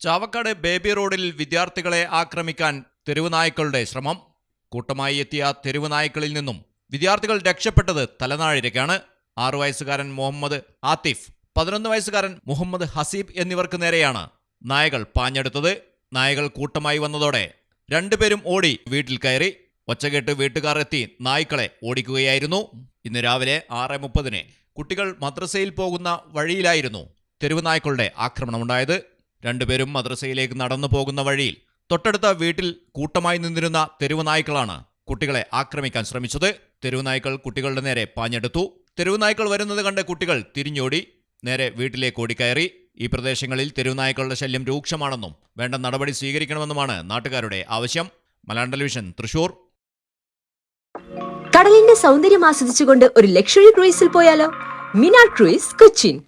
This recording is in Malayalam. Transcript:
ചാവക്കാട് ബേബി റോഡിൽ വിദ്യാർത്ഥികളെ ആക്രമിക്കാൻ തെരുവുനായ്ക്കളുടെ ശ്രമം. കൂട്ടമായി എത്തിയ തെരുവുനായ്ക്കളിൽ നിന്നും വിദ്യാർത്ഥികൾ രക്ഷപ്പെട്ടത് തലനാഴിരക്കാണ് ആറു വയസ്സുകാരൻ മുഹമ്മദ് ആത്തിഫ് പതിനൊന്ന് വയസ്സുകാരൻ മുഹമ്മദ് ഹസീബ് എന്നിവർക്ക് നേരെയാണ് നായകൾ പാഞ്ഞെടുത്തത്. നായകൾ കൂട്ടമായി വന്നതോടെ രണ്ടുപേരും ഓടി വീട്ടിൽ കയറി. ഒച്ചകേട്ട് വീട്ടുകാർ എത്തി നായ്ക്കളെ ഓടിക്കുകയായിരുന്നു. ഇന്ന് രാവിലെ ആറ് മുപ്പതിന് കുട്ടികൾ മദ്രസയിൽ പോകുന്ന വഴിയിലായിരുന്നു തെരുവ് നായ്ക്കളുടെ ആക്രമണമുണ്ടായത്. രണ്ടുപേരും മദ്രസയിലേക്ക് നടന്നു പോകുന്ന വഴിയിൽ തൊട്ടടുത്ത വീട്ടിൽ കൂട്ടമായി നിന്നിരുന്ന തെരുവ് നായ്ക്കളാണ് കുട്ടികളെ ആക്രമിക്കാൻ ശ്രമിച്ചത്. തെരുവ് നായ്ക്കൾ കുട്ടികളുടെ നേരെ പാഞ്ഞെടുത്തു. തെരുവ് നായ്ക്കൾ വരുന്നത് കണ്ട് കുട്ടികൾ തിരിഞ്ഞോടി നേരെ വീട്ടിലേക്ക് ഓടിക്കയറി. ഈ പ്രദേശങ്ങളിൽ തെരുവ് നായ്ക്കളുടെ ശല്യം രൂക്ഷമാണെന്നും വേണ്ട നടപടി സ്വീകരിക്കണമെന്നുമാണ് നാട്ടുകാരുടെ ആവശ്യം. മലയാളം ടെലിവിഷൻ തൃശൂർ. കടലിന്റെ സൗന്ദര്യം ആസ്വദിച്ചുകൊണ്ട് ഒരു ലക്ഷറി ക്രൂയിസിൽ പോയാലോ? മിനാ ക്രൂയിസ് കൊച്ചിൻ.